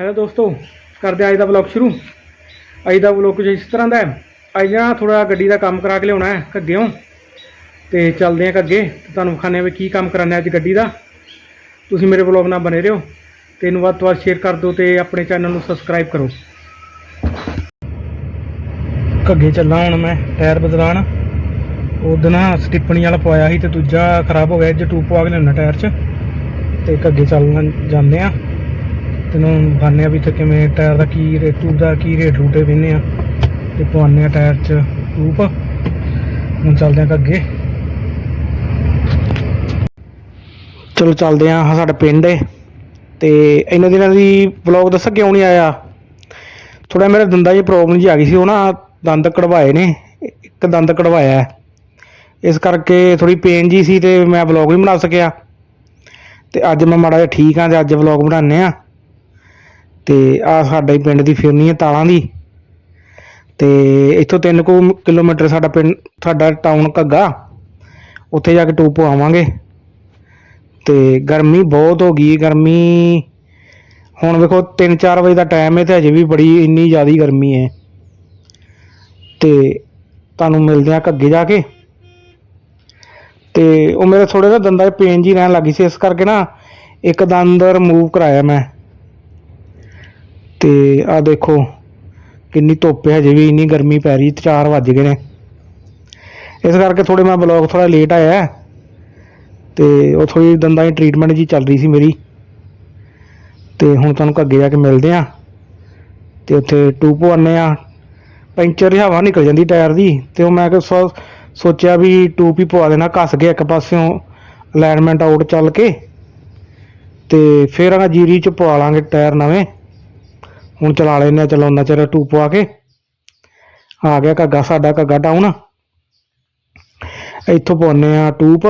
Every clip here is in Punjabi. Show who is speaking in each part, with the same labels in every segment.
Speaker 1: ਹੈਲੋ ਦੋਸਤੋ, ਕਰਦੇ ਅੱਜ ਦਾ ਵਲੌਗ ਸ਼ੁਰੂ। ਅੱਜ ਦਾ ਵਲੌਗ ਕੁਝ ਇਸ ਤਰ੍ਹਾਂ ਦਾ ਹੈ। ਅੱਜ ਨਾ ਥੋੜਾ ਗੱਡੀ ਦਾ ਕੰਮ ਕਰਾ ਕੇ ਲਿਆਉਣਾ ਹੈ, ਘੱਗਿਓਂ। ਤੇ ਚੱਲਦੇ ਹਾਂ ਅੱਗੇ ਤੇ ਤੁਹਾਨੂੰ ਵਿਖਾਉਂਦੇ ਹਾਂ ਵੀ ਕੀ ਕੰਮ ਕਰਾਉਣਾ ਅੱਜ ਗੱਡੀ ਦਾ। ਤੁਸੀਂ ਮੇਰੇ ਵਲੌਗ ਨਾਲ ਬਨੇ ਰਹੋ। ਤੇ ਇਹਨੂੰ ਵੱਧ ਤੋਂ ਵੱਧ ਸ਼ੇਅਰ ਕਰ ਦਿਓ ਤੇ ਆਪਣੇ ਚੈਨਲ ਨੂੰ ਸਬਸਕ੍ਰਾਈਬ ਕਰੋ। ਘੱਗੇ ਚੱਲਾਂ ਹੁਣ ਮੈਂ ਟਾਇਰ ਬਦਲਾਣ ਉਹਦੇ ਨਾ ਸਟਿੱਪਣੀ ਵਾਲਾ ਪਵਾਇਆ ਸੀ ਤੇ ਦੂਜਾ ਖਰਾਬ ਹੋ ਗਿਆ ਅੱਜ ਟੂਬ ਪਵਾ ਕੇ ਲਿਆਉਣਾ ਟਾਇਰ 'ਚ। ਤੇ ਘੱਗੇ ਚੱਲਣ ਜਾਂਦੇ ਆ ਤੈਨੂੰ ਵਿਖਾਉਂਦੇ ਆ ਵੀ ਇੱਥੇ ਕਿਵੇਂ ਟਾਇਰ ਦਾ ਕੀ ਰੇਟ ਟੂਬ ਦਾ ਕੀ ਰੇਟ ਰੂਟੇ ਪੈਂਦੇ ਆ ਤੇ ਪਵਾਉਂਦੇ ਆ ਟਾਇਰ 'ਚ ਟੂਬ ਹੁਣ ਚੱਲਦੇ ਆ ਅੱਗੇ ਚਲੋ ਚੱਲਦੇ ਆ ਆਹ ਸਾਡਾ ਪਿੰਡ ਏ। ਤੇ ਇਹਨਾਂ ਦਿਨਾਂ ਦੀ ਵਲੌਗ ਦੱਸਾਂ ਕਿਉਂ ਨਹੀਂ ਆਇਆ? ਥੋੜਾ ਮੇਰਾ ਦੰਦਾਂ 'ਚ ਪ੍ਰੋਬਲਮ ਜੀ ਆ ਗਈ ਸੀ, ਉਹ ਨਾ ਦੰਦ ਕਢਵਾਏ ਨੇ। ਇੱਕ ਦੰਦ ਕਢਵਾਇਆ ਇਸ ਕਰਕੇ ਥੋੜੀ ਪੇਨ ਜੀ ਸੀ ਤੇ ਮੈਂ ਵਲੌਗ ਨਹੀਂ ਬਣਾ ਸਕਿਆ। ਤੇ ਅੱਜ ਮੈਂ ਮਾੜਾ ਜਿਹਾ ਠੀਕ ਹਾਂ ਤੇ ਅੱਜ ਵਲੌਗ ਬਣਾਉਂਦੇ ਆ ਤੇ ਆ ਸਾਡਾ ਹੀ ਪਿੰਡ ਦੀ ਫਿਰਨੀ ਹੈ ਤਾਲਾਂ ਦੀ। ਤੇ ਇੱਥੋਂ 3 ਕੁ ਕਿਲੋਮੀਟਰ ਸਾਡਾ ਪਿੰਡ, ਸਾਡਾ ਟਾਊਨ ਘੱਗਾ। ਉੱਥੇ ਜਾ ਕੇ ਟੂਪ ਆਵਾਂਗੇ। ਤੇ ਗਰਮੀ ਬਹੁਤ ਹੋ ਗਈ ਗਰਮੀ ਹੁਣ ਵੇਖੋ 3-4 ਵਜੇ ਦਾ ਟਾਈਮ ਹੈ ਤੇ ਅਜੇ ਵੀ ਬੜੀ ਇੰਨੀ ਜ਼ਿਆਦਾ ਗਰਮੀ ਹੈ। ਤੇ ਤੁਹਾਨੂੰ ਮਿਲਦੇ ਆ ਘੱਗੇ ਜਾ ਕੇ। ਤੇ ਉਹ ਮੇਰੇ ਥੋੜੇ ਜਿਹਾ ਦੰਦਾਂ 'ਚ ਪੇਨ ਜੀ ਰਹਿਣ ਲੱਗੀ ਸੀ, ਇਸ ਕਰਕੇ ਨਾ ਇੱਕ ਦੰਦ ਰਿਮੂਵ ਕਰਾਇਆ ਮੈਂ। ਤੇ ਆ ਦੇਖੋ, ਕਿੰਨੀ ਧੁੱਪ ਹੈ, ਹਜੇ ਵੀ ਇੰਨੀ ਗਰਮੀ ਪੈ ਰਹੀ 4 ਵੱਜ ਗਏ ਨੇ। ਇਸ ਕਰਕੇ ਥੋੜੇ ਮੈਂ ਬਲੌਗ ਥੋੜਾ ਲੇਟ ਆਇਆ ਹੈ। ਤੇ ਉਹ ਥੋੜੀ ਦੰਦਾਂ ਦੀ ਟ੍ਰੀਟਮੈਂਟ ਜੀ ਚੱਲ ਰਹੀ ਸੀ ਮੇਰੀ। ਤੇ ਹੁਣ ਤੁਹਾਨੂੰ ਘੱਗੇ ਜਾ ਕੇ ਮਿਲਦੇ ਆ ਤੇ ਉੱਥੇ ਟੂ ਪਵਾਉਂਦੇ ਆ ਪੈਂਚਰ ਦੀ ਹਵਾ ਨਿਕਲ ਜਾਂਦੀ ਟਾਇਰ ਦੀ, ਤੇ ਉਹ ਮੈਂ ਕਿ ਸੋ- ਸੋਚਿਆ ਵੀ ਟੂਪ ਹੀ ਪਵਾ ਦੇਣਾ, ਘਸ ਗਿਆ ਇੱਕ ਪਾਸਿਓਂ ਅਲਾਈਨਮੈਂਟ ਆਊਟ ਚੱਲ ਕੇ। ਤੇ ਫਿਰ ਆ ਜੀਰੀ ਚ ਪਵਾ ਲਾਂਗੇ ਟਾਇਰ ਨਵੇਂ। ਹੁਣ ਚਲਾ ਲੈਨੇ ਆ ਚਲੋ ਨਾ ਚਿਰ ਟੂਬ ਪਵਾ ਕੇ। ਆ ਗਿਆ ਘੱਗਾ, ਸਾਡਾ ਘੱਗਾ ਟਾਊਨ ਇੱਥੋਂ ਪਾਉਂਦੇ ਆ ਟੂਪ।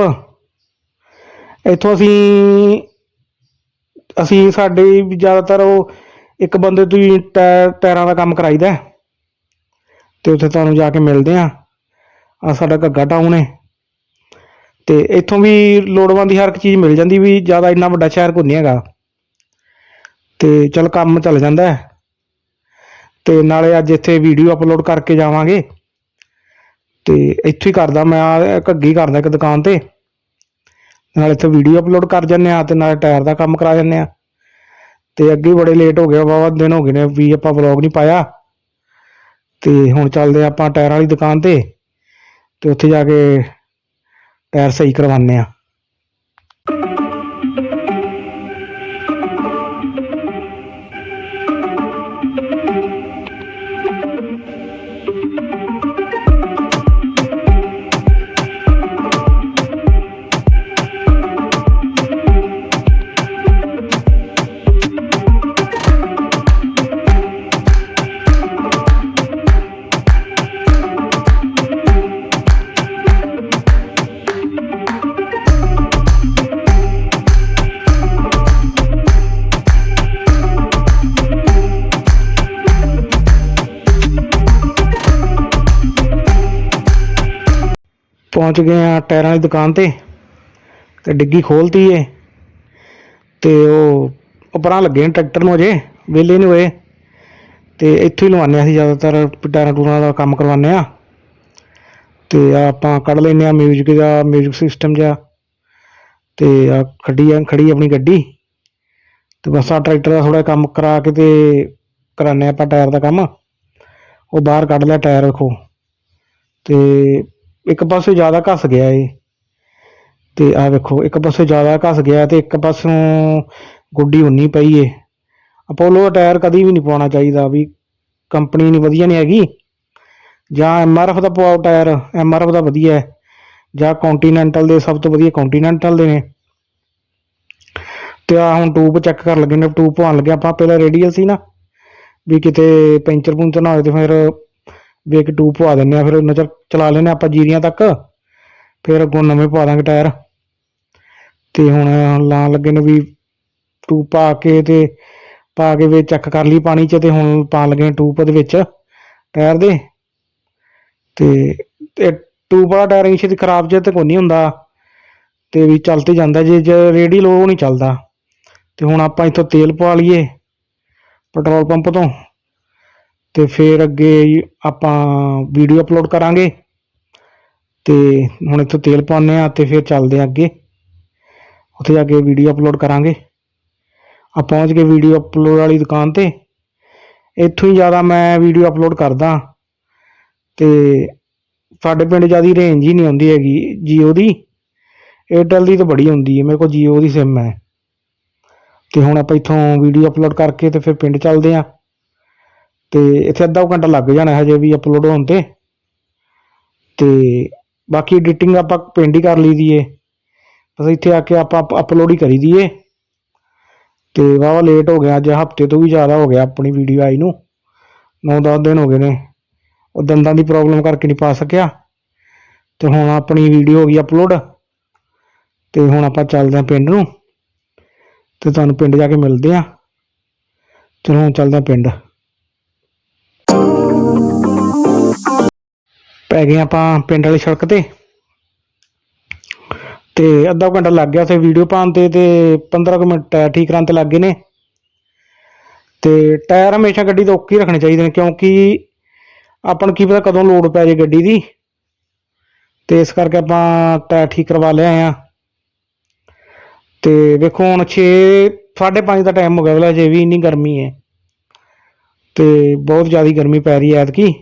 Speaker 1: ਇੱਥੋਂ ਅਸੀਂ ਅਸੀਂ ਸਾਡੇ ਵੀ ਜ਼ਿਆਦਾਤਰ ਉਹ ਇੱਕ ਬੰਦੇ ਤੋਂ ਹੀ ਟਾਇਰਾਂ ਦਾ ਕੰਮ ਕਰਾਈਦਾ ਹੈ। ਤੇ ਉੱਥੇ ਤੁਹਾਨੂੰ ਜਾ ਕੇ ਮਿਲਦੇ ਆ ਆ ਸਾਡਾ ਘੱਗਾ ਟਾਊਨ ਹੈ। ਤੇ ਇੱਥੋਂ ਵੀ ਲੋੜਵੰਦ ਦੀ ਹਰ ਇੱਕ ਚੀਜ਼ ਮਿਲ ਜਾਂਦੀ ਵੀ ਜ਼ਿਆਦਾ ਇੰਨਾ ਵੱਡਾ ਸ਼ਹਿਰ ਕੋਈ ਨਹੀਂ ਹੈਗਾ। ਤੇ ਚਲ ਕੰਮ ਚੱਲ ਜਾਂਦਾ ਹੈ। ਤੇ ਨਾਲੇ ਅੱਜ ਇੱਥੇ ਵੀਡੀਓ ਅਪਲੋਡ ਕਰਕੇ ਜਾਵਾਂਗੇ। ਤੇ ਇੱਥੇ ਹੀ ਕਰਦਾ, ਮੈਂ ਘੱਗੀ ਕਰਦਾ ਇੱਕ ਦੁਕਾਨ ਤੇ। ਨਾਲੇ ਇੱਥੇ ਵੀਡੀਓ ਅਪਲੋਡ ਕਰ ਜੰਨੇ ਆ ਤੇ ਨਾਲੇ ਟਾਇਰ ਦਾ ਕੰਮ ਕਰਾ ਜੰਨੇ ਆ ਤੇ ਅੱਗੇ ਬੜੇ ਲੇਟ ਹੋ ਗਏ ਵਾਵਾ ਦਿਨ ਹੋ ਗਏ ਨੇ, ਵੀ ਆਪਾਂ ਵਲੌਗ ਨਹੀਂ ਪਾਇਆ। ਤੇ ਹੁਣ ਚੱਲਦੇ ਆਪਾਂ ਟਾਇਰਾਂ ਵਾਲੀ ਦੁਕਾਨ ਤੇ ਤੇ ਉੱਥੇ ਜਾ ਕੇ ਟਾਇਰ ਸਹੀ ਕਰਵਾਉਂਦੇ ਆ ਪਹੁੰਚ ਗਏ ਆ ਟਾਇਰਾਂ ਵਾਲੀ ਦੁਕਾਨ ਤੇ ਤੇ ਡਿੱਗੀ ਖੋਲਤੀ ਏ। ਤੇ ਉਹ ਉਪਰਾਂ ਲੱਗੇ ਨੇ ਟਰੈਕਟਰ ਨੂੰ ਅਜੇ, ਵਿਹਲੇ ਨਹੀਂ ਹੋਏ। ਤੇ ਇੱਥੇ ਹੀ ਲਵਾਉਂਦੇ ਅਸੀਂ ਜ਼ਿਆਦਾਤਰ, ਟਾਇਰਾਂ ਟੂਰਾਂ ਦਾ ਕੰਮ ਕਰਵਾਉਂਦੇ ਆ। ਤੇ ਆਪਾਂ ਕੱਢ ਲੈਂਦੇ ਆ ਮਿਊਜ਼ਿਕ ਦਾ ਮਿਊਜ਼ਿਕ ਸਿਸਟਮ ਜਿਹਾ। ਤੇ ਆ ਖੜੀ ਆ, ਖੜੀ ਆਪਣੀ ਗੱਡੀ। ਤੇ ਬਸ ਆ ਟਰੈਕਟਰ ਦਾ ਥੋੜਾ ਕੰਮ ਕਰਾ ਕੇ ਤੇ ਕਰਾਨੇ ਆਪਾਂ ਟਾਇਰ ਦਾ ਕੰਮ। ਉਹ ਬਾਹਰ ਕੱਢ ਲਿਆ ਟਾਇਰ ਰੱਖੋ ਤੇ ਇੱਕ ਪਾਸੇ ਜ਼ਿਆਦਾ ਘਸ ਗਿਆ ਏ। ਤੇ ਆ ਵੇਖੋ, ਇੱਕ ਪਾਸੇ ਜ਼ਿਆਦਾ ਘਸ ਗਿਆ ਤੇ ਇੱਕ ਪਾਸੋਂ ਗੁੱਡੀ ਉਨੀ ਪਈ ਏ। ਅਪੋਲੋ ਦਾ ਟਾਇਰ ਕਦੀ ਵੀ ਨਹੀਂ ਪਾਉਣਾ ਚਾਹੀਦਾ ਵੀ ਕੰਪਨੀ ਨਹੀਂ ਵਧੀਆ ਨਹੀਂ ਹੈਗੀ। ਜਾਂ ਐਮਆਰਐਫ ਦਾ ਪਵਾਓ ਟਾਇਰ ਐਮਆਰਐਫ ਦਾ ਵਧੀਆ ਹੈ ਜਾਂ ਕੰਟੀਨੈਂਟਲ ਦੇ ਸਭ ਤੋਂ ਵਧੀਆ ਕੰਟੀਨੈਂਟਲ ਦੇ ਨੇ। ਤੇ ਆ ਹੁਣ ਟੂਬ ਚੈੱਕ ਕਰਨ ਲੱਗੇ ਨੇ ਟੂਬ ਪਾਉਣ ਲੱਗੇ ਆਪਾਂ ਪਹਿਲਾਂ ਰੇਡੀਅਲ ਸੀ ਨਾ, ਵੀ ਕਿਤੇ ਪੈਂਚਰ ਪੁੰਚਰ ਨਾ ਹੋਵੇ ਤੇ ਫਿਰ ਵੀ ਇੱਕ ਟੂਬ ਪਵਾ ਦਿੰਨੇ ਆ ਫਿਰ ਉਹਨਾਂ ਚਿਰ ਚਲਾ ਲੈਨੇ ਆਪਾਂ ਜੀਰੀਆਂ ਤੱਕ। ਫਿਰ ਅੱਗੋਂ ਨਵੇਂ ਪਵਾ ਦਾਂਗੇ ਟਾਇਰ। ਤੇ ਹੁਣ ਲਾਣ ਲੱਗੇ ਨੇ ਵੀ ਟੂਬ ਪਾ ਕੇ ਤੇ ਪਾ ਕੇ ਵਿੱਚ ਚੈੱਕ ਕਰ ਲਈ ਪਾਣੀ 'ਚ ਤੇ ਹੁਣ ਪਾਣ ਲੱਗੇ ਨੇ ਟੂਬ ਦੇ ਵਿੱਚ, ਟਾਇਰ ਦੇ। ਤੇ ਟੂਬ ਵਾਲਾ ਟਾਇਰ ਇੰਸ਼ ਦੀ ਖਰਾਬ ਜੇ ਤੇ ਕੋਈ ਨਹੀਂ ਹੁੰਦਾ। ਤੇ ਵੀ ਚੱਲ ਤੇ ਜਾਂਦਾ, ਜੇ ਜੇ ਰੇਡੀ ਲੋ ਨਹੀਂ ਚੱਲਦਾ। ਤੇ ਹੁਣ ਆਪਾਂ ਇੱਥੋਂ ਤੇਲ ਪਵਾ ਲਈਏ, ਪੈਟਰੋਲ ਪੰਪ ਤੋਂ। ਤੇ ਫਿਰ ਅੱਗੇ ਆਪਾਂ ਵੀਡੀਓ ਅਪਲੋਡ ਕਰਾਂਗੇ। ਤੇ ਹੁਣ ਇੱਥੋਂ ਤੇਲ ਪਾਉਂਦੇ ਆ ਤੇ ਫਿਰ ਚੱਲਦੇ ਆ ਅੱਗੇ। ਉੱਥੇ ਜਾ ਕੇ ਵੀਡੀਓ ਅਪਲੋਡ ਕਰਾਂਗੇ। ਆ ਪਹੁੰਚ ਕੇ ਵੀਡੀਓ ਅਪਲੋਡ ਵਾਲੀ ਦੁਕਾਨ ਤੇ। ਇੱਥੋਂ ਹੀ ਜ਼ਿਆਦਾ ਮੈਂ ਵੀਡੀਓ ਅਪਲੋਡ ਕਰਦਾ। ਤੇ ਸਾਡੇ ਪਿੰਡ ਜਿਆਦੀ ਰੇਂਜ ਹੀ ਨਹੀਂ ਆਉਂਦੀ ਹੈਗੀ ਜੀਓ ਦੀ। ਏਅਰਟੈਲ ਦੀ ਤਾਂ ਬੜੀ ਹੁੰਦੀ ਹੈ, ਮੇਰੇ ਕੋਲ ਜੀਓ ਦੀ ਸਿਮ ਹੈ। ਤੇ ਹੁਣ ਆਪਾਂ ਇੱਥੋਂ ਵੀਡੀਓ ਅਪਲੋਡ ਕਰਕੇ ਤੇ ਫਿਰ ਪਿੰਡ ਚੱਲਦੇ ਆ ਤੇ ਇੱਥੇ ਅੱਧਾ ਘੰਟਾ ਲੱਗ ਜਾਣਾ ਹਜੇ ਵੀ ਅਪਲੋਡ ਹੋਣ ਤੇ। ਤੇ ਬਾਕੀ ਐਡੀਟਿੰਗ ਆਪਾਂ ਪਿੰਡ ਹੀ ਕਰ ਲਈ ਦੀ ਏ। ਬਸ ਇੱਥੇ ਆ ਕੇ ਆਪਾਂ ਅਪਲੋਡ ਹੀ ਕਰੀ ਦੀ ਏ। ਤੇ ਵਾਵਾ ਲੇਟ ਹੋ ਗਿਆ, ਅੱਜ ਹਫ਼ਤੇ ਤੋਂ ਵੀ ਜ਼ਿਆਦਾ ਹੋ ਗਿਆ ਆਪਣੀ ਵੀਡੀਓ ਆਈ ਨੂੰ। 9-10 ਦਿਨ ਹੋ ਗਏ ਨੇ। ਉਹ ਦੰਦਾਂ ਦੀ ਪ੍ਰੋਬਲਮ ਕਰਕੇ ਨਹੀਂ ਪਾ ਸਕਿਆ। ਤੇ ਹੁਣ ਆਪਣੀ ਵੀਡੀਓ ਹੋ ਗਈ ਅਪਲੋਡ ਤੇ ਹੁਣ ਆਪਾਂ ਚੱਲਦੇ ਆਂ ਪਿੰਡ ਨੂੰ। ਤੇ ਤੁਹਾਨੂੰ ਪਿੰਡ ਜਾ ਕੇ ਮਿਲਦੇ ਆਂ ਚਲੋ ਹੁਣ ਚੱਲਦੇ ਆਂ ਪਿੰਡ। ਪੈ ਗਏ ਆਪਾਂ ਪਿੰਡ ਵਾਲੀ ਸੜਕ ਤੇ। ਤੇ ਅੱਧਾ ਕੁ ਘੰਟਾ ਲੱਗ ਗਿਆ ਉੱਥੇ ਵੀਡੀਓ ਪਾਉਣ ਤੇ ਤੇ 15 ਕੁ ਮਿੰਟ ਟਾਇਰ ਠੀਕ ਕਰਨ ਤੇ ਲੱਗ ਗਏ ਨੇ। ਤੇ ਟਾਇਰ ਹਮੇਸ਼ਾ ਗੱਡੀ ਦੇ ਓਕੇ ਹੀ ਰੱਖਣੇ ਚਾਹੀਦੇ ਨੇ ਕਿਉਂਕਿ ਆਪਾਂ ਨੂੰ ਕੀ ਪਤਾ ਕਦੋਂ ਲੋਡ ਪੈ ਜੇ ਗੱਡੀ ਦੀ। ਤੇ ਇਸ ਕਰਕੇ ਆਪਾਂ ਟਾਇਰ ਠੀਕ ਕਰਵਾ ਲਿਆ ਆ। ਤੇ ਵੇਖੋ ਹੁਣ 6 5:30 ਦਾ ਟਾਈਮ ਹੋ ਗਿਆ ਵੇਲਾ ਜੇ ਵੀ ਇੰਨੀ ਗਰਮੀ ਹੈ। ਤੇ ਬਹੁਤ ਜ਼ਿਆਦਾ ਗਰਮੀ ਪੈ ਰਹੀ ਹੈ ਐਤਕੀ।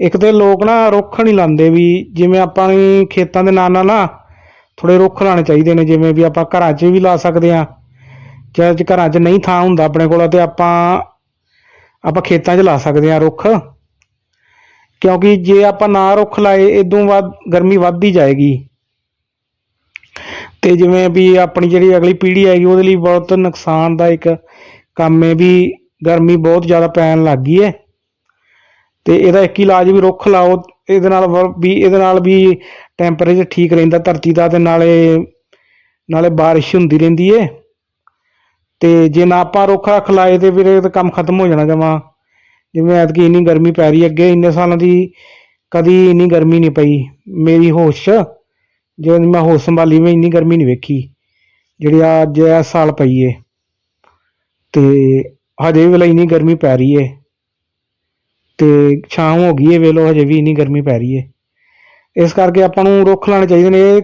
Speaker 1: ਇੱਕ ਤੇ ਲੋਕ ਨਾ ਰੁੱਖ ਨਹੀਂ ਲਾਉਂਦੇ ਵੀ, ਜਿਵੇਂ ਆਪਾਂ ਨੇ ਖੇਤਾਂ ਦੇ ਨਾਲ ਨਾਲ ਨਾ ਥੋੜੇ ਰੁੱਖ ਲਾਣੇ ਚਾਹੀਦੇ ਨੇ, ਜਿਵੇਂ ਵੀ ਆਪਾਂ ਘਰਾਂ 'ਚ ਵੀ ਲਾ ਸਕਦੇ ਆ ਜੇ ਘਰਾਂ 'ਚ ਨਹੀਂ ਥਾਂ ਹੁੰਦਾ ਆਪਣੇ ਕੋਲ, ਤੇ ਆਪਾਂ ਆਪਾਂ ਖੇਤਾਂ 'ਚ ਲਾ ਸਕਦੇ ਆ ਰੁੱਖ। ਕਿਉਂਕਿ ਜੇ ਆਪਾਂ ਨਾ ਰੁੱਖ ਲਾਏ ਇਦੋਂ ਬਾਅਦ ਗਰਮੀ ਵੱਧਦੀ ਜਾਏਗੀ। ਤੇ ਜਿਵੇਂ ਵੀ ਆਪਣੀ ਜਿਹੜੀ ਅਗਲੀ ਪੀੜ੍ਹੀ ਆਏਗੀ, ਉਹਦੇ ਲਈ ਬਹੁਤ ਨੁਕਸਾਨਦਾਇਕ ਕੰਮ ਹੈ ਵੀ ਗਰਮੀ ਬਹੁਤ ਜ਼ਿਆਦਾ ਪੈਣ ਲੱਗ ਗਈ ਹੈ। ਤੇ ਇਹਦਾ ਇੱਕ ਹੀ ਇਲਾਜ ਵੀ ਰੁੱਖ ਲਾਓ, ਇਹਦੇ ਨਾਲ ਵੀ ਇਹਦੇ ਨਾਲ ਵੀ ਟੈਂਪਰੇਚਰ ਠੀਕ ਰਹਿੰਦਾ ਧਰਤੀ ਦਾ ਤੇ ਨਾਲੇ ਨਾਲੇ ਬਾਰਿਸ਼ ਹੁੰਦੀ ਰਹਿੰਦੀ ਏ। ਤੇ ਜੇ ਨਾ ਆਪਾਂ ਰੁੱਖ ਰੱਖ ਲਾਏ ਤੇ ਫਿਰ ਇਹ ਤਾਂ ਕੰਮ ਖਤਮ ਹੋ ਜਾਣਾ ਜਮਾ। ਜਿਵੇਂ ਐਤਕੀ ਇੰਨੀ ਗਰਮੀ ਪੈ ਰਹੀ ਅੱਗੇ, ਇੰਨੇ ਸਾਲਾਂ ਦੀ ਕਦੀ ਇੰਨੀ ਗਰਮੀ ਨਹੀਂ ਪਈ। ਮੇਰੀ ਹੋਸ਼ 'ਚ ਜਦੋਂ ਮੈਂ ਹੋਸ਼ ਸੰਭਾਲੀ ਮੈਂ ਇੰਨੀ ਗਰਮੀ ਨਹੀਂ ਵੇਖੀ, ਜਿਹੜੀ ਆ ਅੱਜ ਇਸ ਸਾਲ ਪਈ ਏ। ਤੇ ਹਜੇ ਵੀ ਵੇਲੇ ਇੰਨੀ ਗਰਮੀ ਪੈ ਰਹੀ ਏ। ਤੇ ਛਾਂ ਹੋ ਗਈ ਏ ਵੇਲੋ ਹਜੇ ਵੀ ਇੰਨੀ ਗਰਮੀ ਪੈ ਰਹੀ ਹੈ ਇਸ ਕਰਕੇ ਆਪਾਂ ਨੂੰ ਰੁੱਖ ਲਾਣੇ ਚਾਹੀਦੇ ਨੇ, ਇਹ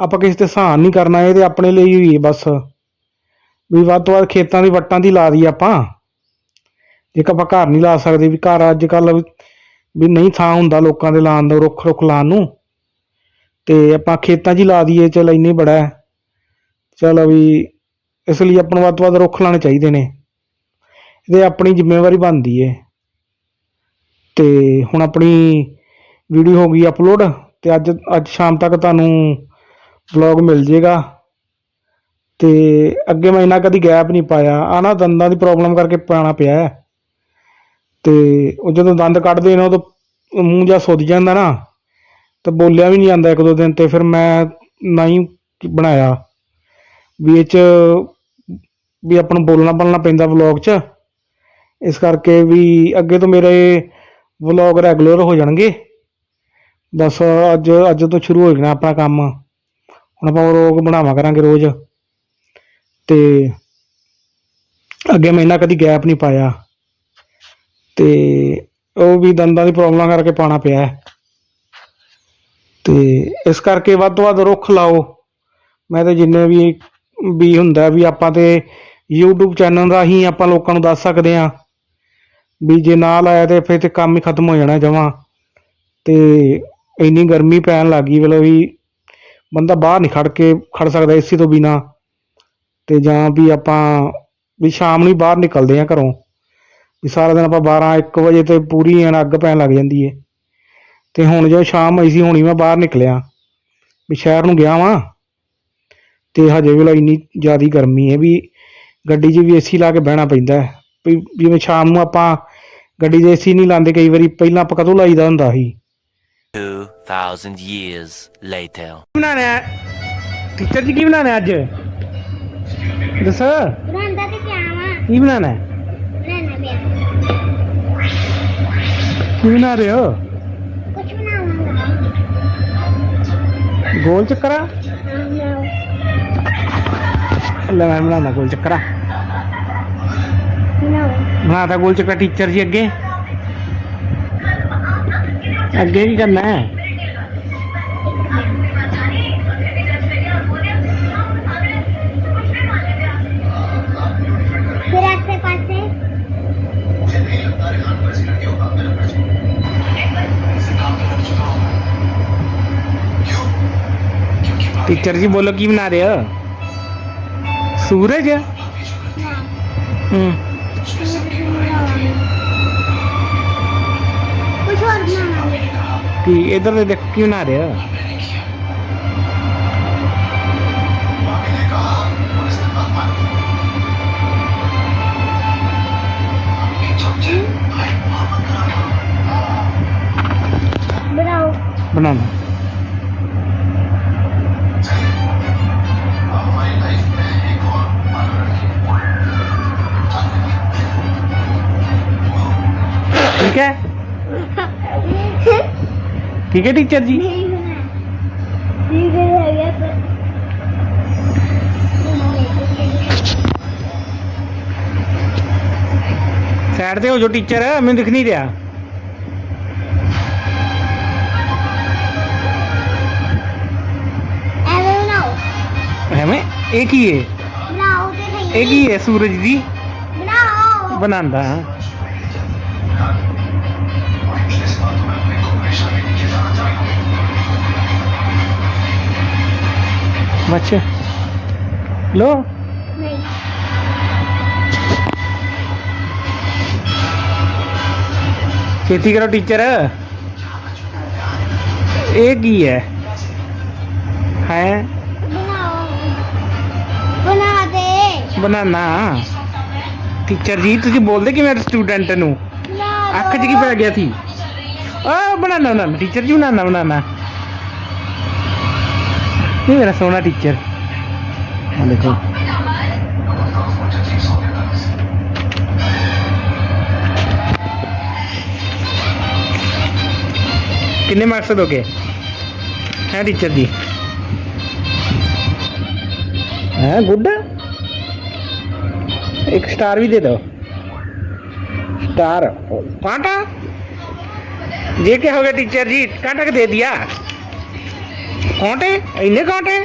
Speaker 1: ਆਪਾਂ ਕਿਸੇ ਤੇ ਸਹਾਨ ਨਹੀਂ ਕਰਨਾ, ਇਹ ਤੇ ਆਪਣੇ ਲਈ ਹੀ ਹੈ ਬਸ। ਵੀ ਵੱਧ ਤੋਂ ਵੱਧ ਖੇਤਾਂ ਦੀ ਵੱਟਾਂ ਦੀ ਲਾ ਦਈਏ ਆਪਾਂ। ਜੇਕਰ ਆਪਾਂ ਘਰ ਨਹੀਂ ਲਾ ਸਕਦੇ, ਵੀ ਘਰ ਅੱਜ ਕੱਲ ਵੀ ਨਹੀਂ ਥਾਂ ਹੁੰਦਾ ਲੋਕਾਂ ਦੇ ਲਾਉਣ ਦਾ ਰੁੱਖ ਰੁੱਖ ਲਾਉਣ ਨੂੰ। ਤੇ ਆਪਾਂ ਖੇਤਾਂ 'ਚ ਹੀ ਲਾ ਦਈਏ, ਚਲ ਇੰਨੀ ਬੜਾ ਹੈ। ਚਲ ਵੀ ਇਸ ਲਈ ਆਪਾਂ ਨੂੰ ਵੱਧ ਤੋਂ ਵੱਧ ਰੁੱਖ ਲਾਣੇ ਚਾਹੀਦੇ ਨੇ। ਇਹਦੇ ਆਪਣੀ ਜ਼ਿੰਮੇਵਾਰੀ ਬਣਦੀ ਏ। ਤੇ ਹੁਣ ਆਪਣੀ ਵੀਡੀਓ ਹੋ ਗਈ ਅਪਲੋਡ ਤੇ ਅੱਜ ਅੱਜ ਸ਼ਾਮ ਤੱਕ ਤੁਹਾਨੂੰ ਵਲੌਗ ਮਿਲ ਜੇਗਾ। ਤੇ ਅੱਗੇ ਮੈਂ ਇੰਨਾ ਕਦੀ ਗੈਪ ਨਹੀਂ ਪਾਇਆ। ਆ ਨਾ ਦੰਦਾਂ ਦੀ ਪ੍ਰੋਬਲਮ ਕਰਕੇ ਪਾਣਾ ਪਿਆ ਹੈ। ਤੇ ਉਹ ਜਦੋਂ ਦੰਦ ਕੱਢਦੇ ਨੇ, ਉਦੋਂ ਮੂੰਹ ਜਿਹਾ ਸੁੱਜ ਜਾਂਦਾ ਨਾ, ਤਾਂ ਬੋਲਿਆ ਵੀ ਨਹੀਂ ਜਾਂਦਾ ਇੱਕ ਦੋ ਦਿਨ ਤੇ। ਫਿਰ ਮੈਂ ਨਹੀਂ ਬਣਾਇਆ ਵੀ ਇਹ ਚ ਵੀ ਆਪਾਂ ਨੂੰ ਬੋਲਣਾ ਬੋਲਣਾ ਪੈਂਦਾ ਵਲੌਗ 'ਚ। ਇਸ ਕਰਕੇ ਵੀ ਅੱਗੇ ਤੋਂ ਮੇਰੇ ਵਲੌਗ ਰੈਗੂਲਰ ਹੋ ਜਾਣਗੇ। ਬਸ ਅੱਜ ਅੱਜ ਤੋਂ ਸ਼ੁਰੂ ਹੋ ਜਾਣਾ ਆਪਣਾ ਕੰਮ। ਹੁਣ ਆਪਾਂ ਵਲੌਗ ਬਣਾਵਾ ਕਰਾਂਗੇ ਰੋਜ਼। ਤੇ ਅੱਗੇ ਮੈਂ ਇੰਨਾ ਕਦੀ ਗੈਪ ਨਹੀਂ ਪਾਇਆ। ਤੇ ਉਹ ਵੀ ਦੰਦਾਂ ਦੀ ਪ੍ਰੋਬਲਮ ਕਰਕੇ ਪਾਣਾ ਪਿਆ। ਹੈ। ਤੇ ਇਸ ਕਰਕੇ ਵੱਧ ਤੋਂ ਵੱਧ ਰੁੱਖ ਲਾਓ। ਮੈਂ ਤਾਂ ਜਿੰਨੇ ਵੀ ਵੀ ਹੁੰਦਾ ਵੀ ਆਪਾਂ ਤੇ YouTube ਚੈਨਲ ਰਾਹੀਂ ਆਪਾਂ ਲੋਕਾਂ ਨੂੰ ਦੱਸ ਸਕਦੇ ਆ ਵੀ ਜੇ ਨਾ ਲਾਇਆ ਤੇ ਫਿਰ ਤੇ ਕੰਮ ਹੀ ਖਤਮ ਹੋ ਜਾਣਾ ਜਮਾਂ। ਤੇ ਇੰਨੀ ਗਰਮੀ ਪੈਣ ਲੱਗੀ ਵੇਲੇ ਵੀ ਬੰਦਾ ਬਾਹਰ ਨਹੀਂ ਖੜ ਕੇ ਖੜ ਸਕਦਾ ਏਸੀ ਤੋਂ ਬਿਨਾ। ਤੇ ਜਾਂ ਵੀ ਆਪਾਂ ਵੀ ਸ਼ਾਮ ਨੂੰ ਬਾਹਰ ਨਿਕਲਦੇ ਆ ਘਰੋਂ। ਵੀ ਸਾਰਾ ਦਿਨ ਆਪਾਂ 12 1 ਵਜੇ ਤੇ ਪੂਰੀ ਐਨ ਅੱਗ ਪੈਣ ਲੱਗ ਜਾਂਦੀ ਏ। ਤੇ ਹੁਣ ਜੋ ਸ਼ਾਮ ਹੋਈ ਸੀ, ਹੁਣੀ ਮੈਂ ਬਾਹਰ ਨਿਕਲਿਆ। ਵੀ ਸ਼ਹਿਰ ਨੂੰ ਗਿਆ ਵਾਂ। ਤੇ ਹਜੇ ਵੀ ਵੇਲੇ ਇੰਨੀ ਜ਼ਿਆਦੀ ਗਰਮੀ ਹੈ ਵੀ ਗੱਡੀ 'ਚ ਵੀ ਏਸੀ ਲਾ ਕੇ ਬਹਿਣਾ ਪੈਂਦਾ। ਵੀ ਜਿਵੇਂ ਸ਼ਾਮ ਨੂੰ ਆਪਾਂ ਗੱਡੀ 'ਚ ਏਸੀ ਨਹੀਂ ਲਾਉਂਦੇ ਕਈ ਵਾਰੀ ਪਹਿਲਾਂ ਆਪਾਂ ਕਦੋਂ ਲਾਈਦਾ ਹੁੰਦਾ ਸੀ?
Speaker 2: 2,000 years later.
Speaker 1: ਬਣਾਣਾ ਟੀਚਰ ਜੀ ਕੀ ਬਣਾਣਾ ਅੱਜ? ਦੱਸ।
Speaker 3: ਬਣਾਉਂਦਾ ਤੇ ਕਿਆ ਵਾ?
Speaker 1: ਕੀ ਬਣਾਣਾ
Speaker 3: ਬਣਾਉਣਾ ਪਿਆ
Speaker 1: ਕੀ ਬਣਾ ਰਹੇ ਹੋ?
Speaker 3: ਕੁਛ ਬਣਾਵਾਂਗਾ।
Speaker 1: ਗੋਲ ਚੱਕਰਾ? ਲੈ ਮੈਂ ਬਣਾਉਣਾ ਗੋਲ ਚੱਕਰਾ। बनाता गोल चक्का टीचर जी अगे अगे की
Speaker 3: करना है। टीचर
Speaker 1: जी बोलो की बना रहे हो? सूरज? हम्म।
Speaker 3: Which
Speaker 1: one
Speaker 3: do you want
Speaker 1: to see? Why are you looking at this?
Speaker 3: बनाओ
Speaker 1: बनाना ठीक है ठीक है टीचर जी
Speaker 3: नहीं बना ठीक है हो गया पर
Speaker 1: ਸਾਈਡ ਤੇ ਹੋ ਜੋ ਟੀਚਰ ਮੈਨੂੰ ਦਿਖ ਨਹੀਂ ਰਿਹਾ
Speaker 3: ऐसे बनाओ
Speaker 1: ਐਵੇਂ ਇਹ ਕੀ ਹੈ
Speaker 3: बनाओ तो सही
Speaker 1: ਇਹ ਕੀ ਹੈ ਸੂਰਜ ਦੀ
Speaker 3: बनाओ
Speaker 1: ਬਣਾਉਂਦਾ ਹਾਂ ਬੱਚੇ ਲੋ
Speaker 3: नहीं
Speaker 1: ਛੇਤੀ ਕਰੋ ਟੀਚਰ ਇਹ ਕੀ ਹੈ ਹੈ
Speaker 3: बनाओ बना दे
Speaker 1: ਬਣਾਣਾ ਟੀਚਰ ਜੀ ਤੁਸੀਂ ਬੋਲਦੇ ਕਿਵੇਂ ਸਟੂਡੈਂਟ ਨੂੰ
Speaker 3: बना
Speaker 1: ਅੱਖ 'ਚ ਕੀ ਪੈ ਗਿਆ ਸੀ ਆ ਬਣਾਣਾ ਬਣਾਣਾ ਟੀਚਰ ਜੀ ਬਣਾਣਾ ਬਣਾਣਾ ਇਹ ਮੇਰਾ ਸੋਹਣਾ ਟੀਚਰ ਆ ਦੇਖੋ ਕਿੰਨੇ ਮਾਰਕਸ ਦੋਗੇ ਹੈ ਟੀਚਰ ਜੀ ਹੈ ਗੁੱਡ ਇੱਕ ਸਟਾਰ ਵੀ ਦੇ ਦਿਓ स्टार कांटा ये क्या हो गया टीचर जी कांटा के दे दिया ਕਾਂਟੇ ਇੰਨੇ ਕਾਂਟੇ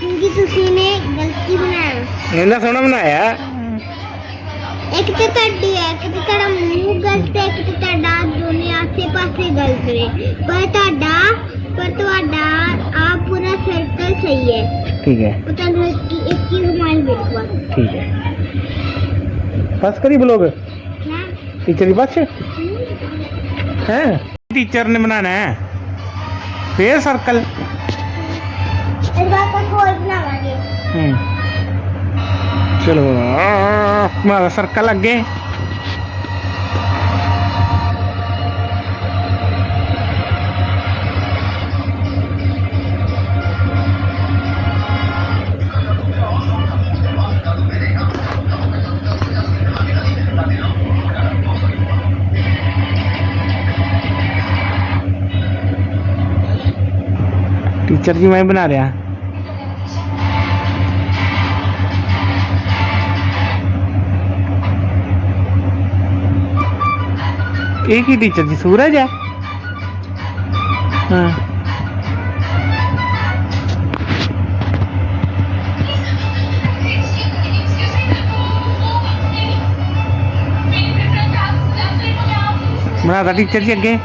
Speaker 3: ਕਿਉਂਕਿ ਤੁਸੀਂ ਨੇ ਗਲਤੀ ਬਣਾਇਆ
Speaker 1: ਇੰਨਾ ਸੋਹਣਾ ਬਣਾਇਆ?
Speaker 3: ਇੱਕ ਤੇ ਤੁਹਾਡੀ ਹੈ ਇੱਕ ਤੇ ਮੂੰਹ ਗਲਤ ਹੈ ਇੱਕ ਤੇ ਤੁਹਾਡਾ ਦੋਨੇ ਆਸੇ ਪਾਸੇ ਗਲਤ ਨੇ। ਪਰ ਤੁਹਾਡਾ ਪਰ ਤੁਹਾਡਾ ਆ ਪੂਰਾ ਸਰਕਲ ਸਹੀ ਹੈ।
Speaker 1: ਠੀਕ ਹੈ।
Speaker 3: ਪਤਾ ਨਹੀਂ ਇੱਕ ਹੀ ਹਮਾਲ ਬਿਲਕੁਲ ਠੀਕ
Speaker 1: ਹੈ। ਬਸ ਕਰੀ ਬਲੋਗ ਹਾਂ? ਟੀਚਰ ਦੀ ਬਸ? ਹੈ। ਟੀਚਰ
Speaker 3: ਨੇ ਬਣਾਣਾ ਹੈ। ਫੇਰ ਸਰਕਲ
Speaker 1: हम्म चलो हमारा सर्कल अगे टीचर जी मैं बना रहा ਇਹ ਕੀ ਟੀਚਰ ਜੀ ਸੂਰਜ ਹੈ? ਹਾਂ। ਬਣਾਤਾ ਟੀਚਰ ਜੀ ਅੱਗੇ।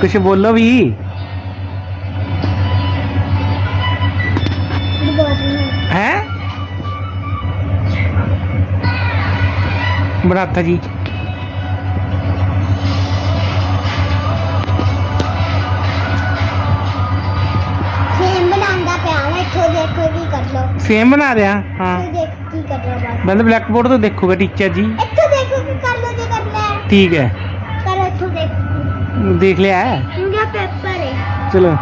Speaker 1: ਕੁਛ ਬੋਲੋ ਵੀ।
Speaker 3: ਬਹੁਤ ਬਣਾ
Speaker 1: ਹੈ
Speaker 3: ਸੇਮ
Speaker 1: ਬਣਾ ਰਿਹਾ ਹਾਂ।
Speaker 3: ਦੇਖ ਕੀ ਬਸ।
Speaker 1: ਬੰਦ ਬਲੈਕ ਬੋਰਡ ਤੋਂ ਦੇਖੋਗੇ ਟੀਚਰ ਜੀ।
Speaker 3: ਇੱਥੋਂ ਦੇਖੋ ਕੀ ਕਰ ਲਓ ਜੇ ਕਰਨਾ ਹੈ।
Speaker 1: ਠੀਕ ਹੈ।
Speaker 3: ਪਰ ਇੱਥੋਂ ਦੇਖ।
Speaker 1: ਦੇਖ ਲਿਆ ਹੈ?
Speaker 3: ਮੇਰਾ ਪੇਪਰ ਹੈ।
Speaker 1: ਚਲੋ।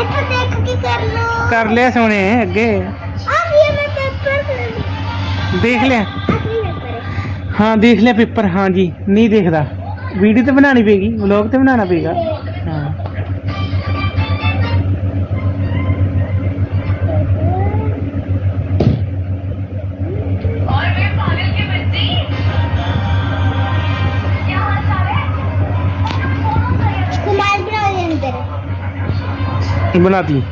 Speaker 3: ਇੱਥੋਂ ਦੇਖ ਕੀ ਕਰ ਲਓ
Speaker 1: ਕਰ ਲਿਆ ਸੋਹਣੇ ਅੱਗੇ।
Speaker 3: ਆ ਵੀ ਮੈਂ ਪੇਪਰ
Speaker 1: ਦੇਖ ਲਿਆ।
Speaker 3: ਆਖਰੀ ਪੇਪਰ ਹੈ।
Speaker 1: ਹਾਂ ਦੇਖ ਲਿਆ ਪੇਪਰ ਹਾਂ ਜੀ। ਨਹੀਂ ਦੇਖਦਾ। ਵੀਡੀਓ ਤੇ ਬਣਾਣੀ ਪਏਗੀ ਵਲੌਗ ਤੇ ਬਣਾਉਣਾ ਪਏਗਾ। ਹਾਂ ਬਣਾਤੀ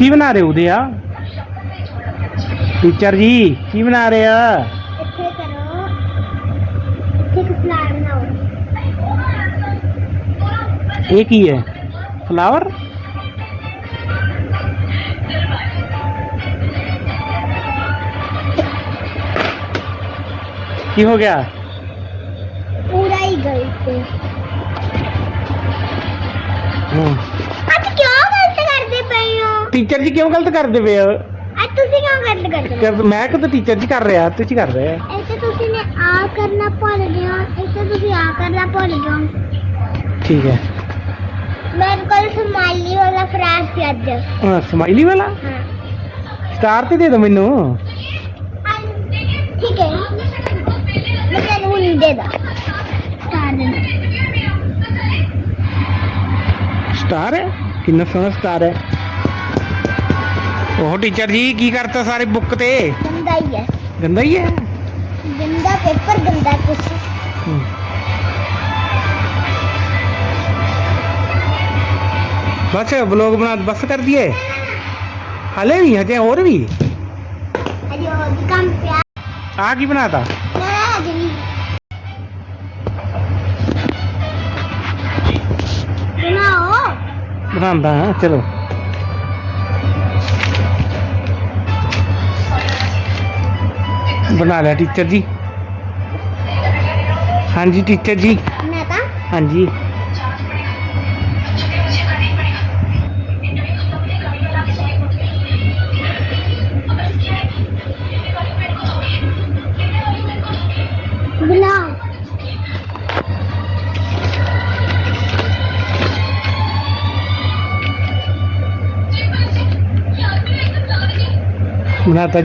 Speaker 1: ਕੀ ਬਣਾ ਰਹੇ ਉਹਦੇ ਆ? ਟੀਚਰ ਜੀ ਕੀ ਬਣਾ ਰਹੇ ਆ?
Speaker 3: ਇੱਥੇ ਕਰੋ। ਇੱਥੇ ਇੱਕ ਫਲਾਰ ਬਣਾਓ।
Speaker 1: ਇਹ ਕੀ ਹੈ? ਫਲਾਵਰ ਕੀ ਟੀਚਰ ਜੀ ਕਿਉਂ ਗਲਤ ਕਰਦੇ ਪਏ ਹੋ
Speaker 3: ਅੱਜ ਤੁਸੀਂ ਕਿਉਂ ਗਲਤ ਕਰਦੇ ਹੋ?
Speaker 1: ਕਰ- ਮੈਂ ਕਦੋਂ ਟੀਚਰ ਜੀ ਕਰ ਰਿਹਾ ਤੁਸੀਂ ਕਰ ਰਹੇ ਆ।
Speaker 3: ਇੱਥੇ ਤੁਸੀਂ ਨੇ ਆ ਕਰਨਾ ਭੁੱਲ ਗਏ ਹੋ ਇੱਥੇ ਤੁਸੀਂ ਆ ਕਰਨਾ ਭੁੱਲ ਗਏ ਹੋ।
Speaker 1: ਠੀਕ ਹੈ।
Speaker 3: ਮੇਰੇ ਕੋਲ ਸਮਾਈਲੀ ਵਾਲਾ ਫਰਾਸ ਸੀ ਅੱਜ।
Speaker 1: ਹਾਂ ਸਮਾਈਲੀ ਵਾਲਾ?
Speaker 3: ਹਾਂ।
Speaker 1: ਸਟਾਰ ਤੇ ਦੇ ਦਿਓ ਮੈਨੂੰ।
Speaker 3: ਠੀਕ ਹੈ। ਮੈਂ ਤੈਨੂੰ ਨਹੀਂ ਦੇਦਾ ਸਟਾਰ ਦੇਣਾ
Speaker 1: ਸਟਾਰ ਹੈ? ਕਿੰਨਾ ਸੋਹਣਾ ਸਟਾਰ ਹੈ। ਉਹ ਟੀਚਰ ਜੀ ਕੀ ਕਰਤਾ ਸਾਰੇ ਬੁੱਕ ਤੇ?
Speaker 3: ਗੰਦਾ ਹੀ ਹੈ।
Speaker 1: ਗੰਦਾ ਹੀ ਹੈ?
Speaker 3: ਗੰਦਾ ਪੇਪਰ ਗੰਦਾ ਕੁਛ।
Speaker 1: ਹੂੰ। ਬਸ ਬਲੌਗ ਬਣਾ ਬਸ ਕਰ ਦਿਏ ਹਲੇ ਵੀ ਹਜੇ ਹੋਰ ਵੀ?
Speaker 3: ਅਜੇ ਹੋਰ ਵੀ ਕੰਮ ਪਿਆ।
Speaker 1: ਆ ਕੀ ਬਣਾਤਾ?
Speaker 3: ਨਾ ਅਜੇ ਵੀ ਬਣਾਓ।
Speaker 1: ਬਣਾਉਂਦਾ ਹਾਂ ਚਲੋ। ਬਣਾ ਲਿਆ ਟੀਚਰ ਜੀ ਹਾਂਜੀ ਟੀਚਰ ਜੀ
Speaker 3: ਮੈਂ ਤਾਂ
Speaker 1: ਹਾਂਜੀ
Speaker 3: ਬਣਾਓ
Speaker 1: ਬਣਾਤਾ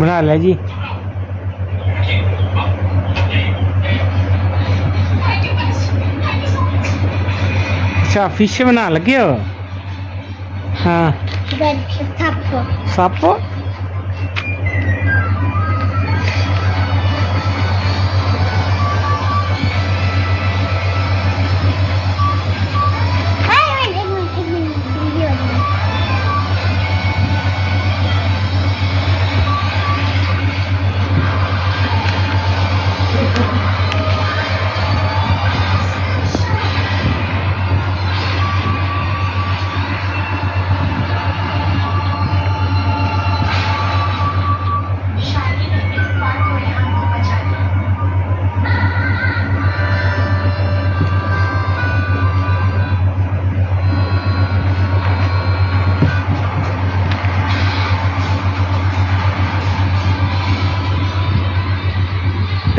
Speaker 1: ਬਣਾ ਲਿਆ ਜੀ। ਅੱਛਾ ਫਿਸ਼ ਬਣਾਉਣ ਲੱਗੇ ਹੋ? ਹਾਂ।
Speaker 3: ਥੱਪ
Speaker 1: ਸੱਪ?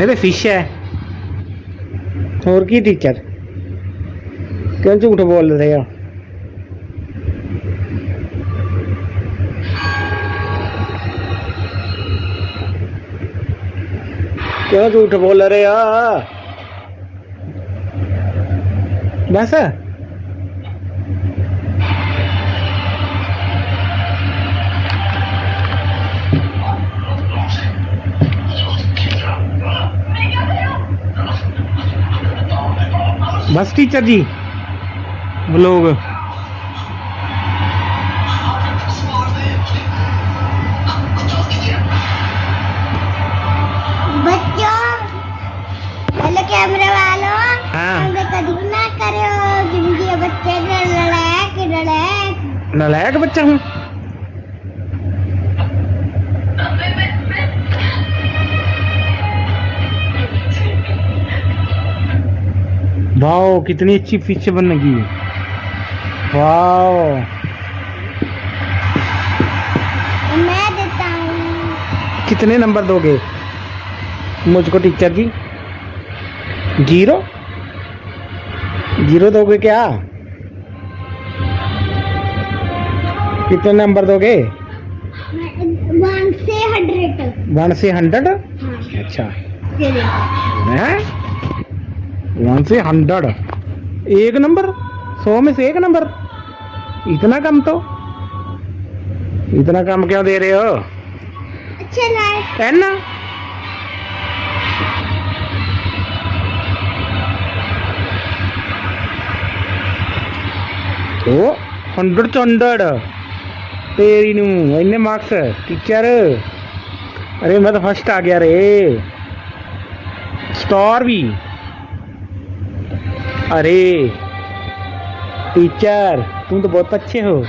Speaker 1: ਇਹ ਤੇ ਫਿਸ਼ ਹੈ। ਹੋਰ ਕੀ ਟੀਚਰ ਕਿਉਂ ਝੂਠ ਬੋਲ ਰਹੇ ਹੋ? ਕਿਉਂ ਝੂਠ ਬੋਲ ਰਹੇ ਹੋ? ਬਸ। बस टीचर जी। ब्लॉग
Speaker 3: बच्चों हेलो कैमरे वालों
Speaker 1: हाँ।
Speaker 3: हमें ना करो ज़िंदगी बच्चे ने लड़ाक लड़ाक
Speaker 1: बच्चा हूँ? वाओ कितनी अच्छी फ़िश बनेगी वाओ।
Speaker 3: मैं देता हूँ।
Speaker 1: कितने नंबर दोगे? मुझको टीचर जी। ज़ीरो? ज़ीरो दोगे क्या? कितने नंबर दोगे?
Speaker 3: वन से हंड्रेड।
Speaker 1: वन से हंड्रेड?
Speaker 3: हाँ।
Speaker 1: अच्छा। हैं? वन से हंड्रेड एक नंबर सौ में से एक नंबर इतना कम तो इतना कम क्यों दे रहे हो
Speaker 3: अच्छा लाए
Speaker 1: टेन ਉਹ 100 ਚ 100 ਤੇਰੀ ਨੂੰ ਇੰਨੇ ਮਾਰਕਸ ਟੀਚਰ ਅਰੇ ਮੈਂ ਤਾਂ ਫਸਟ ਆ ਗਿਆ ਰੇ स्टार भी अरे टीचर तुम तो बहुत अच्छे हो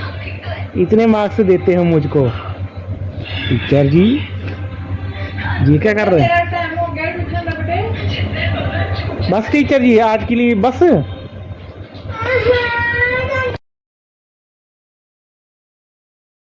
Speaker 1: इतने मार्क्स देते हो मुझको टीचर जी ये क्या कर रहे हैं बस टीचर जी आज के लिए बस